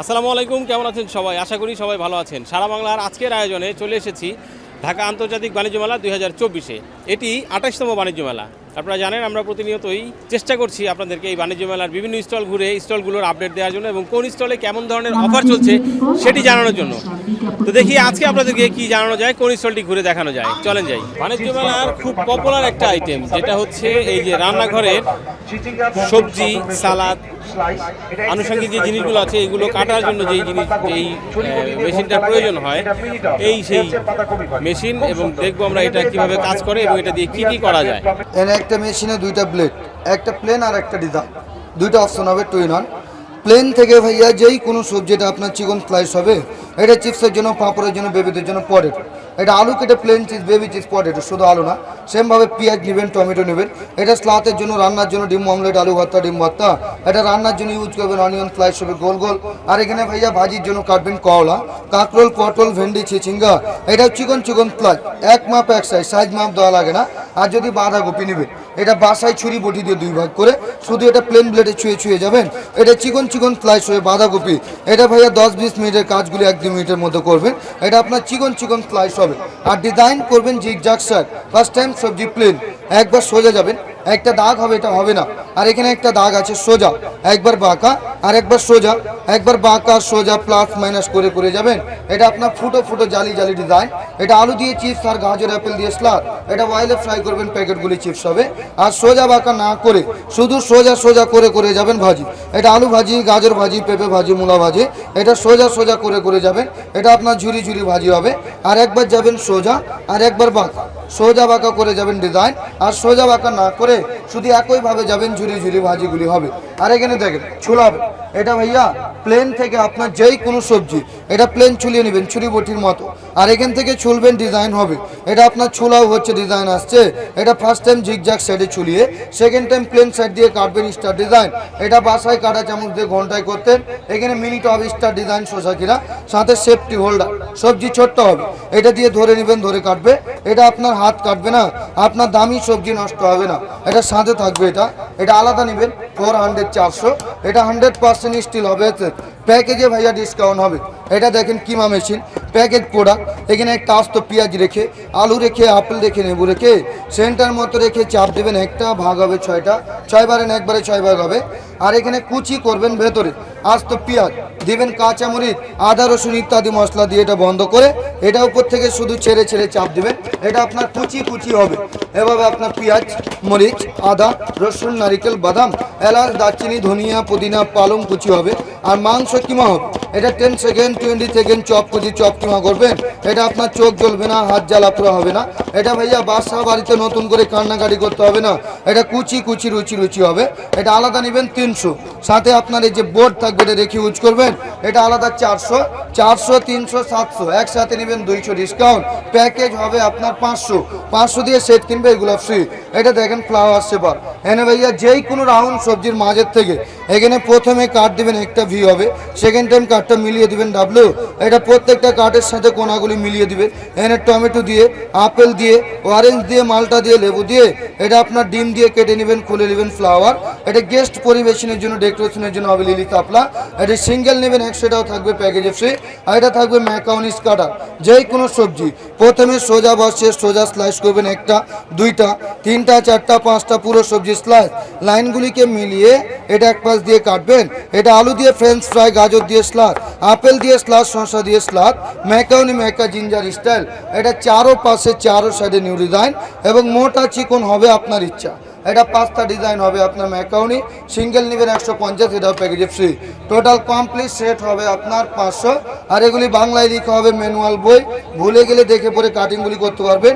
আসসালামু আলাইকুম, কেমন আছেন সবাই? আশা করি সবাই ভালো আছেন। সারা বাংলার আজকের আয়োজনে চলে এসেছি ঢাকা আন্তর্জাতিক বাণিজ্য মেলা দুই হাজার চব্বিশে। এটি আঠাশতম বাণিজ্য মেলা। আপনারা জানেন, আমরা প্রতিনিয়তই চেষ্টা করছি আপনাদেরকে এই বাণিজ্য মেলার বিভিন্ন স্টল ঘুরে, স্টলগুলোর আপডেট দেওয়ার জন্য এবং কোন স্টলে কেমন ধরনের অফার চলছে সেটি জানানোর জন্য। তো দেখি আজকে আপনাদেরকে কি জানানো যায়, কোন স্টলটি ঘুরে দেখানো যায়। চলেন যাই। বাণিজ্য মেলার খুব পপুলার একটা আইটেম যেটা হচ্ছে এই যে রান্নাঘরের সবজি, সালাদ আনুষঙ্গিক যে জিনিসগুলো আছে এগুলো কাটার জন্য যেই জিনিস যেই মেশিনটার প্রয়োজন হয় এই সেই মেশিন এবং দেখব আমরা এটা কীভাবে কাজ করে এবং এটা দিয়ে কি কি করা যায়। এনে একটা মেশিনে দুইটা ব্লেড একটা প্লেন আর একটা ডিজাইন দুইটা অপশন হবে টু ইন ওয়ান প্লেন থেকে ভাইয়া যেই কোনো সবজিটা আপনার চিকন স্লাইস হবে। এটা চিপসের জন্য পাঁপড়ের জন্য বেবিদের জন্য পটেটো এটা আলু কেটে plain cheese baby cheese potato শুধু আলু না সেমভাবে পেঁয়াজ নেবেন, টমেটো নেবেন। এটা স্লাতের জন্য, রান্নার জন্য ডিম অমলেট আলু ভর্তা, ডিম ভর্তা। এটা রান্নার জন্য ইউজ করবেন অনিয়ন স্লাইস হবে গোল গোল। আর এখানে ভাইয়া ভাজির জন্য কাটবেন কওলা, কাঁকরোল, পটল, ভেন্ডি চিচিঙ্গা এটা চিকন চিকন স্লাইস এক মাপ, এক সাইজ সাইজ মাপ দেওয়া লাগে না। আর যদি বাঁধাকপি নেবেন এটা বাসায় ছুরি বটি দিয়ে দুই ভাগ করে শুধু এটা প্লেন ব্লেডে ছুঁয়ে ছুঁয়ে যাবেন। এটা চিকন চিকন স্লাইস হয়ে বাঁধাকপি এটা ভাইয়া দশ বিশ মিনিটের কাজগুলি এক দু মিনিটের মধ্যে করবেন। এটা আপনার চিকন চিকন স্লাইস হবে। আর ডিজাইন করবেন zigzag shirt first time সবজি প্লেন একবার সোজা যাবেন। একটা দাগ হবে, এটা হবে না। আর এখানে একটা দাগ আছে, সোজা। একবার বাঁকা, আর একবার সোজা। একবার বাঁকা, সোজা প্লাস মাইনাস করে করে যাবেন। এটা আপনার ফুটো ফুটো জালি জালি ডিজাইন এটা আলু দিয়ে চিপস আর গাজর অ্যাপেল দিয়ে স্লাদ এটা অয়েলে ফ্রাই করবেন, প্যাকেটগুলি চিপস হবে। আর সোজা বাঁকা না করে, শুধু সোজা সোজা করে করে যাবেন ভাজি। এটা আলু ভাজি, গাজর ভাজি, পেঁপে ভাজি, মূলা ভাজি। এটা সোজা সোজা করে করে যাবেন। এটা আপনার ঝুরি ঝুরি ভাজি হবে। আর একবার যাবেন সোজা, আর একবার বাঁকা। সোজা বাঁকা করে যাবেন ডিজাইন আর সোজা বাঁকা না করে শুধু একইভাবে যাবেন ঝুরি ঝুরি ভাজিগুলি হবে। আর এখানে দেখেন, ছুলা এটা ভাইয়া প্লেন থেকে আপনার যেই কোনো সবজি, এটা প্লেন ছুলিয়ে নেবেন, ছুরি বটির মতো। আর এখান থেকে ছুলবেন ডিজাইন হবে। এটা আপনার ছুলাও হচ্ছে ডিজাইন আসছে। এটা ফার্স্ট টাইম জিগজাক সাইডে ছুলিয়ে সেকেন্ড টাইম প্লেন সাইড দিয়ে কাটবেন স্টার ডিজাইন এটা বাসায় কাটা চামচ দিয়ে ঘন্টায় করতেন। এখানে মিনিট অফ স্টার ডিজাইন শোষাকিরা সাথে সেফটি হোল্ডার সবজি ছোট্ট হবে। এটা দিয়ে ধরে নেবেন, ধরে কাটবে। এটা আপনার হাত কাটবে না। আপনার দামি সবজি নষ্ট হবে না। এটা সাঁজে থাকবে এটা। এটা আলাদা নেবেন। ফোর হান্ড্রেড চারশো। এটা হান্ড্রেড পার্সেন্ট স্টিল হবে প্যাকেজে ভাইয়া ডিসকাউন্ট হবে। এটা দেখেন কিমা মেশিন প্যাকেজ প্রোডাক্ট এখানে একটা আস্ত পেঁয়াজ রেখে, আলু রেখে, আপেল রেখে নেবু রেখে, সেন্টার মতো রেখে চাপ দেবেন, একটা ভাগ হবে ছয়টা, ছয় বারেন একবারে ছয় ভাগ হবে। আর এখানে কুচি করবেন ভেতরে, আস্ত পেঁয়াজ, দিবেন কাঁচামরিচ, আদা, রসুন ইত্যাদি মশলা দিয়ে এটা বন্ধ করে, এটা উপর থেকে শুধু ছেড়ে ছেড়ে চাপ দেবেন, এটা আপনার কুচি কুচি হবে। এভাবে আপনার পেঁয়াজ, মরিচ, আদা, রসুন, নারিকেল, বাদাম এলাচ দারচিনি ধনিয়া পুদিনা পালং কুচি হবে। আর মাংস কিমা হবে? এটা ten second twenty second chop কুচি চপ কিমা করবেন? এটা আপনার চোখ জ্বলবে না, হাত জ্বালা পুরো হবে না। এটা ভাইয়া বাসা বাড়িতে নতুন করে কান্নাকাটি করতে হবে না। এটা কুচি কুচি রুচি রুচি হবে। এটা আলাদা নেবেন তিনশো। সাথে আপনার এই যে বোর্ড থাকবে, এটা রেখে ইউজ করবেন। এটা আলাদা চারশো। চারশো, তিনশো, সাতশো। একসাথে নেবেন দুইশো ডিসকাউন্ট প্যাকেজ হবে আপনার পাঁচশো। পাঁচশো দিয়ে সেট কিনবে এগুলো ফ্রি এটা দেখেন ফ্লাওয়ার সেপার এনে ভাইয়া যেই কোনো রাউন্ড সবজির মাঝের থেকে, এখানে প্রথমে কাট দিবেন, একটা ভি হবে। সেকেন্ড টাইম কার্ডটা মিলিয়ে দিবেন ডাবলু এটা প্রত্যেকটা কার্ডের সাথে কোনাগুলি মিলিয়ে দিবেন এনে টমেটো দিয়ে, আপেল দিয়ে অরেঞ্জ দিয়ে, মালটা দিয়ে, লেবু দিয়ে, এটা আপনার ডিম দিয়ে কেটে নেবেন, খুলে নেবেন ফ্লাওয়ার এটা গেস্ট পরিবেশনের জন্য ডেকোরেশনের জন্য হবে লিলি তাপলা এটা সিঙ্গেল নেবেন একশোটাও থাকবে প্যাকেজে ফ্রি আর এটা থাকবে ম্যাকাউনিস কাটা যেই কোনো সবজি। প্রথমে সোজা বসে সোজা স্লাইস করবেন একটা, দুইটা, তিনটা, চারটা, পাঁচটা পুরো সবজি স্লাইস লাইনগুলিকে মিলিয়ে এটা এক পাশ দিয়ে কাটবেন। এটা আলু দিয়ে ফ্রেঞ্চ ফ্রাই গাজর দিয়ে স্লাদ, আপেল দিয়ে স্লাদ, শসা দিয়ে স্লাদ ম্যাকাউনি ম্যাকা জিঞ্জার স্টাইল এটা চারো পাশে চারো সাইডে নিউ ডিজাইন এবং মোটা চিকন হবে আপনার ইচ্ছা। এটা পাঁচটা ডিজাইন হবে আপনার ম্যাকাউনি সিঙ্গেল নিবেন একশো পঞ্চাশ, এটাও প্যাকেজে ফ্রি টোটাল কমপ্লিট সেট হবে আপনার পাঁচশো। আর এগুলি বাংলায় লিখা হবে ম্যানুয়াল বই। ভুলে গেলে দেখে পরে কাটিংগুলি করতে পারবেন।